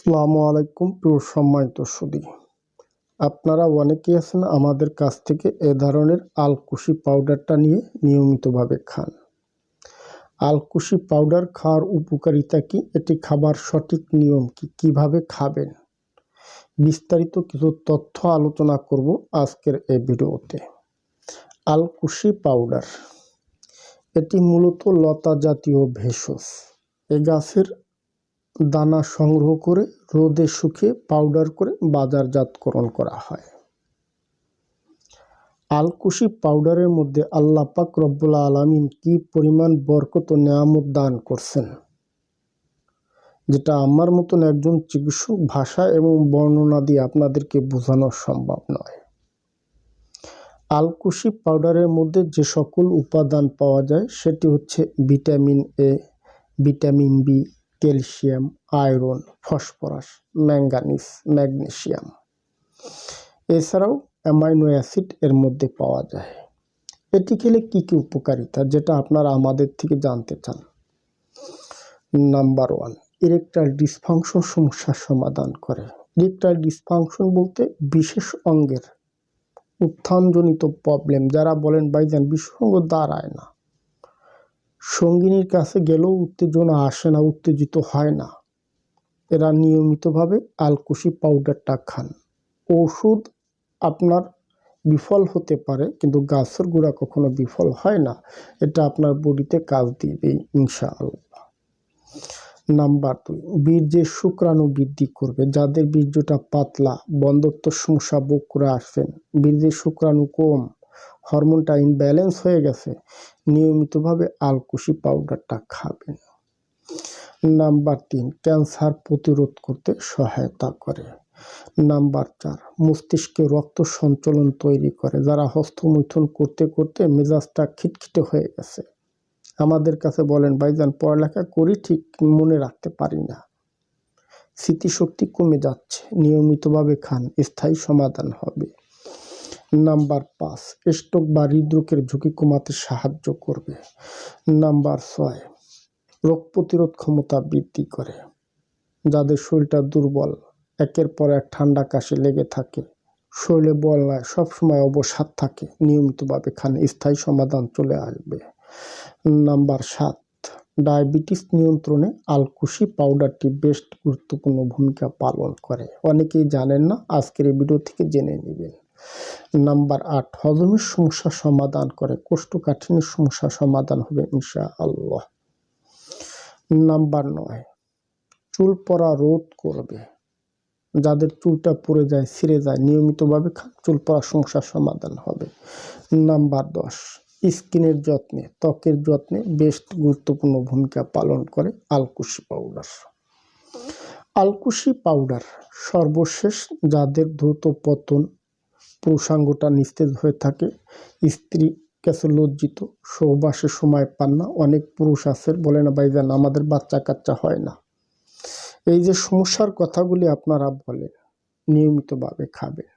আসসালামু আলাইকুম প্রিয় সম্মানিত সুদী আপনারা অনেকেই আছেন আমাদের কাছ থেকে এ ধরনের আলকুশি পাউডারটা নিয়ে নিয়মিতভাবে খান। আলকুশি পাউডার খাওয়ার উপকারিতা কি? এটি খাবার সঠিক নিয়ম কি? কীভাবে খাবেন? বিস্তারিত কিছু তথ্য আলোচনা করব আজকের এই ভিডিওতে। আলকুশি পাউডার, এটি মূলত লতা জাতীয় ভেষজ। এ গাছের দানা সংগ্রহ করে রোদে শুকিয়ে পাউডার করে বাজারজাতকরণ করা হয়। আলকুশি পাউডারের মধ্যে আল্লাহ পাক রব্বুল আলমিন কি পরিমাণ বরকত ও নেয়ামত দান করছেন? যেটা আমার মতন একজন চিকিৎসক ভাষা এবং বর্ণনা দিয়ে আপনাদেরকে বোঝানো সম্ভব নয়। আলকুশি পাউডারের মধ্যে যে সকল উপাদান পাওয়া যায়, সেটি হচ্ছে vitamin A vitamin B calcium, iron, phosphorus, manganese magnesium এছাড়াও অ্যামাইনো অ্যাসিড এর মধ্যে পাওয়া যায়। এটি খেলে কী কী উপকারিতা যেটা আপনারা আমাদের থেকে জানতে চান? নাম্বার ওয়ান, ইরেকটাইল ডিসফাংশন সমস্যার সমাধান করে। ইরেকটাইল ডিসফাংশন বলতে বিশেষ অঙ্গের উত্থানজনিত প্রবলেম, যারা বলেন, ভাইজান বিশেষ অঙ্গ দাঁড়ায় না। সঙ্গিনীর কাছে গেলেও উত্তেজনা আসে না, উত্তেজিত হয় না। এরা নিয়মিতভাবে আলকুশি পাউডারটা খান। ওষুধ আপনার বিফল হতে পারে, কিন্তু গাছের গুঁড়া কখনো বিফল হয় না। এটা আপনার বডিতে কাজ দিবে, ইনশাআল্লাহ। নাম্বার দুই, বীর্যের শুক্রাণু বৃদ্ধি করবে। যাদের বীর্যটা পাতলা, বন্ধত্ব সমস্যা বুক করে আসছেন বীর্যের শুক্রাণু কম হরমোনটা ইনব্যালেন্স হয়ে গেছে, নিয়মিতভাবে আলকুশি পাউডারটা খাবেন। নাম্বার তিন ক্যান্সার প্রতিরোধ করতে সহায়তা করে। নাম্বার চার, মস্তিষ্কে রক্ত সঞ্চালন তৈরি করে, যারা হস্তমৈথুন করতে করতে মেজাজটা খিটখিটে হয়ে গেছে। আমাদের কাছে বলেন, ভাইজান, পড়ালেখা করি ঠিক মনে রাখতে পারি না। স্মৃতিশক্তি কমে যাচ্ছে, নিয়মিতভাবে খান, স্থায়ী সমাধান হবে। নাম্বার পাঁচ স্ট্রোক বা হৃদরোগের ঝুঁকি কমাতে সাহায্য করবে। নাম্বার ছয়, রোগ প্রতিরোধ ক্ষমতা বৃদ্ধি করে, যাদের শরীরটা দুর্বল, একের পর এক ঠান্ডা কাশি লেগে থাকে। শরীরে বল নয় সবসময় অবসাদ থাকে, নিয়মিতভাবে খান স্থায়ী সমাধান চলে আসবে। নাম্বার সাত, ডায়াবেটিস নিয়ন্ত্রণে আলকুশি পাউডারটি বেশ গুরুত্বপূর্ণ ভূমিকা পালন করে। অনেকেই জানেন না, আজকের এই ভিডিও থেকে জেনে নেবেন। নাম্বার আট হজমের সমস্যা সমাধান করে কোষ্ঠকাঠিন্যের সমস্যা সমাধান হবে ইনশা আল্লাহ নাম্বার নয়, চুল পড়া রোধ করবে। যাদের চুলটা পড়ে যায়, ছিঁড়ে যায়, নিয়মিতভাবে চুল পড়ার সমস্যার সমাধান হবে। নাম্বার দশ, স্কিনের যত্নে, ত্বকের যত্নে বেশ গুরুত্বপূর্ণ ভূমিকা পালন করে আলকুশি পাউডার। আলকুশি পাউডার সর্বশেষ যাদের দ্রুত পতন পুরুষাঙ্গটা নিস্তেজ হয়ে থাকে। স্ত্রী কাছে লজ্জিত সৌবাসের সময় পান না। অনেক পুরুষ আছে, বলে না, ভাইজান, আমাদের বাচ্চা কাচ্চা হয় না। এই যে সমস্যার কথাগুলি আপনারা বলেন, নিয়মিতভাবে খাবেন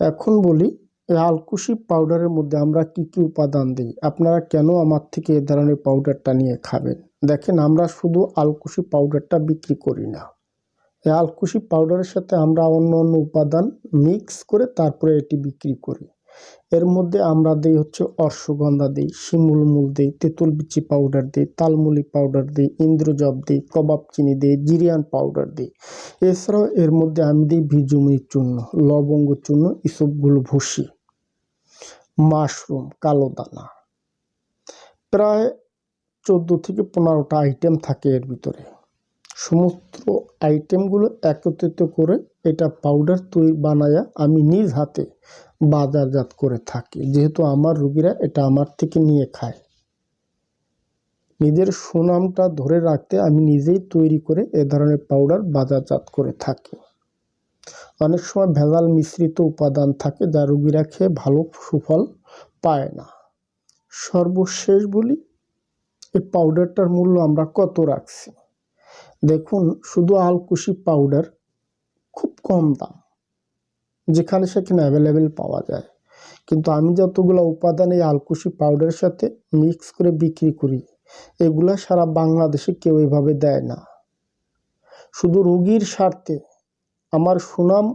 এখন বলি আলকুশি পাউডারের মধ্যে আমরা কি কি উপাদান দিই? আপনারা কেন আমার থেকে এ ধরনের পাউডারটা নিয়ে খাবেন? দেখেন, আমরা শুধু আলকুশি পাউডারটা বিক্রি করি না। আলকুশি পাউডারের সাথে আমরা অন্য অন্য উপাদান মিক্স করে তারপরে এটি বিক্রি করি। এর মধ্যে আমরা দিই হচ্ছে অশ্বগন্ধা দিই, শিমুল মূল দিই, তেঁতুল বিচি পাউডার দিই, তালমুলি পাউডার দিই, ইন্দ্রজব দিই, কবাব চিনি দিই, জিরিয়ান পাউডার দিই। এছাড়াও এর মধ্যে আমি দিই ভিজুমির চূর্ণ, লবঙ্গ চূর্ণ ইসবগুলো ভুসি মাশরুম, কালো দানা। প্রায় চোদ্দ থেকে পনেরোটা আইটেম থাকে এর ভিতরে। সমস্ত আইটেমগুলো একত্রিত করে এটা পাউডার তৈরি বানায়া আমি নিজ হাতে বাজারজাত করে থাকি। যেহেতু আমার রুগীরা এটা আমার থেকে নিয়ে খায়। নিজের সুনামটা ধরে রাখতে আমি নিজেই তৈরি করে এ ধরনের পাউডার বাজারজাত করে থাকি। অনেক সময় ভেজাল মিশ্রিত উপাদান থাকে যা রুগীরা খেয়ে ভালো সুফল পায় না। সর্বশেষ বলি, এই পাউডারটার মূল্য আমরা কত রাখছি? দেখুন, শুধু আলকুশি পাউডার খুব কম দাম, যেখানে সেখানে অ্যাভেলেবেল পাওয়া যায়। কিন্তু আমি যতগুলো উপাদান এই আলকুশি পাউডারের সাথে মিক্স করে বিক্রি করি, এগুলা সারা বাংলাদেশে কেউ এভাবে দেয় না। শুধু রোগীর স্বার্থে, আমার সুনাম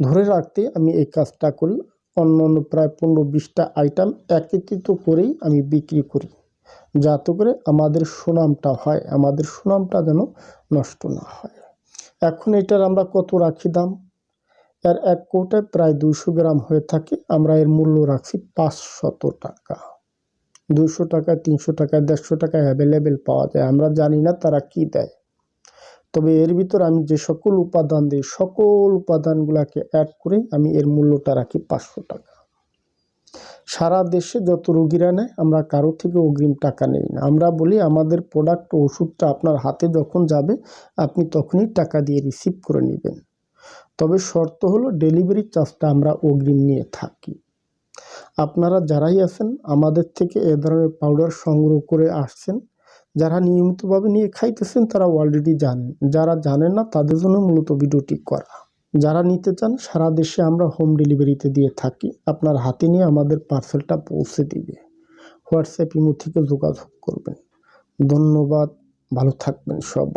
ধরে রাখতে আমি এই কাজটা করি। অন্য অন্য প্রায় পনেরো বিশটা আইটেম একত্রিত করেই আমি বিক্রি করি। যাতে করে আমাদের সুনামটা হয়, আমাদের সুনামটা যেন নষ্ট না হয়। এখন এটার আমরা কত রাখি দাম? এর এক কোটায় প্রায় দুইশো গ্রাম হয়ে থাকে, আমরা এর মূল্য রাখছি পাঁচশত টাকা। দুশো টাকা তিনশো টাকা দেড়শো টাকা অ্যাভেলেবেল পাওয়া যায়, আমরা জানি না তারা কি দেয়। তবে এর ভিতর আমি যে সকল উপাদান দিই, সকল উপাদানগুলোকে অ্যাড করে আমি এর মূল্যটা রাখি পাঁচশো টাকা। সারা দেশে যত রোগীরা নেয়, আমরা কারও থেকে অগ্রিম টাকা নেই না। আমরা বলি, আমাদের প্রোডাক্ট ওষুধটা আপনার হাতে যখন যাবে, আপনি তখনই টাকা দিয়ে রিসিভ করে নেবেন। তবে শর্ত হলো ডেলিভারি চার্জটা আমরা অগ্রিম নিয়ে থাকি। আপনারা যারাই আছেন, আমাদের থেকে এ ধরনের পাউডার সংগ্রহ করে আসছেন, যারা নিয়মিতভাবে নিয়ে খাইতেছেন, তারা অলরেডি জানেন। যারা জানেন না, তাদের জন্য মূলত ভিডিওটি করা। যারা নিতে চান, সারা দেশে আমরা হোম ডেলিভারিতে দিয়ে থাকি। আপনার হাতে নিয়ে আমাদের পার্সেলটা পৌঁছে দিবে। হোয়াটসঅ্যাপ ইমো থেকে যোগাযোগ করবেন। ধন্যবাদ। ভালো থাকবেন সবাই।